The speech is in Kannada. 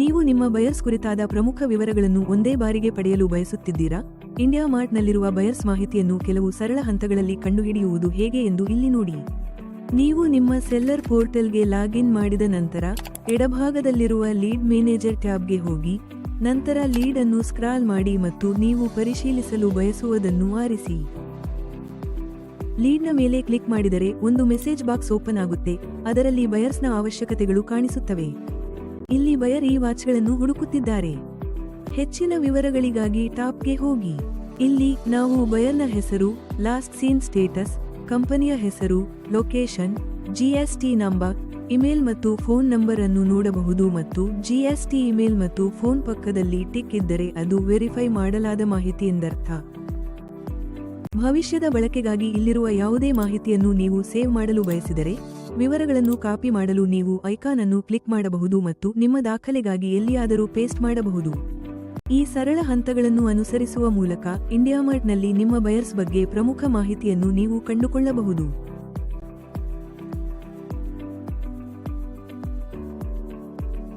ನೀವು ನಿಮ್ಮ ಬಯರ್ಸ್ ಕುರಿತಾದ ಪ್ರಮುಖ ವಿವರಗಳನ್ನು ಒಂದೇ ಬಾರಿಗೆ ಪಡೆಯಲು ಬಯಸುತ್ತಿದ್ದೀರಾ? ಇಂಡಿಯಾ ಮಾರ್ಟ್ನಲ್ಲಿರುವ ಬಯರ್ಸ್ ಮಾಹಿತಿಯನ್ನು ಕೆಲವು ಸರಳ ಹಂತಗಳಲ್ಲಿ ಕಂಡುಹಿಡಿಯುವುದು ಹೇಗೆ ಎಂದು ಇಲ್ಲಿ ನೋಡಿ. ನೀವು ನಿಮ್ಮ ಸೆಲ್ಲರ್ ಪೋರ್ಟಲ್ಗೆ ಲಾಗಿನ್ ಮಾಡಿದ ನಂತರ ಎಡಭಾಗದಲ್ಲಿರುವ ಲೀಡ್ ಮ್ಯಾನೇಜರ್ ಟ್ಯಾಬ್ಗೆ ಹೋಗಿ, ನಂತರ ಲೀಡ್ ಅನ್ನು ಸ್ಕ್ರಾಲ್ ಮಾಡಿ ಮತ್ತು ನೀವು ಪರಿಶೀಲಿಸಲು ಬಯಸುವುದನ್ನು ಆರಿಸಿ. ಲೀಡ್ನ ಮೇಲೆ ಕ್ಲಿಕ್ ಮಾಡಿದರೆ ಒಂದು ಮೆಸೇಜ್ ಬಾಕ್ಸ್ ಓಪನ್ ಆಗುತ್ತೆ, ಅದರಲ್ಲಿ ಬಯರ್ಸ್ನ ಅವಶ್ಯಕತೆಗಳು ಕಾಣಿಸುತ್ತವೆ. ಇಲ್ಲಿ ಬಯರ್ ಈ ವಾಚ್ಗಳನ್ನು ಹುಡುಕುತ್ತಿದ್ದಾರೆ. ಹೆಚ್ಚಿನ ವಿವರಗಳಿಗಾಗಿ ಟಾಪ್ಗೆ ಹೋಗಿ. ಇಲ್ಲಿ ನಾವು ಬಯರ್ನ ಹೆಸರು, ಲಾಸ್ಟ್ ಸೀನ್ ಸ್ಟೇಟಸ್, ಕಂಪನಿಯ ಹೆಸರು, ಲೊಕೇಶನ್ ಜಿಎಸ್ಟಿ ನಂಬರ್, ಇಮೇಲ್ ಮತ್ತು ಫೋನ್ ನಂಬರ್ ಅನ್ನು ನೋಡಬಹುದು ಮತ್ತು ಜಿಎಸ್ಟಿ ಇಮೇಲ್ ಮತ್ತು ಫೋನ್ ಪಕ್ಕದಲ್ಲಿ ಟಿಕ್ ಇದ್ದರೆ ಅದು ವೆರಿಫೈ ಮಾಡಲಾದ ಮಾಹಿತಿ ಎಂದರ್ಥ. ಭವಿಷ್ಯದ ಬಳಕೆಗಾಗಿ ಇಲ್ಲಿರುವ ಯಾವುದೇ ಮಾಹಿತಿಯನ್ನು ನೀವು ಸೇವ್ ಮಾಡಲು ಬಯಸಿದರೆ ವಿವರಗಳನ್ನು ಕಾಪಿ ಮಾಡಲು ನೀವು ಐಕಾನ್ ಅನ್ನು ಕ್ಲಿಕ್ ಮಾಡಬಹುದು ಮತ್ತು ನಿಮ್ಮ ದಾಖಲೆಗಾಗಿ ಎಲ್ಲಿಯಾದರೂ ಪೇಸ್ಟ್ ಮಾಡಬಹುದು. ಈ ಸರಳ ಹಂತಗಳನ್ನು ಅನುಸರಿಸುವ ಮೂಲಕ ಇಂಡಿಯಾಮಾರ್ಟ್ನಲ್ಲಿ ನಿಮ್ಮ ಬಯರ್ಸ್ ಬಗ್ಗೆ ಪ್ರಮುಖ ಮಾಹಿತಿಯನ್ನು ನೀವು ಕಂಡುಕೊಳ್ಳಬಹುದು.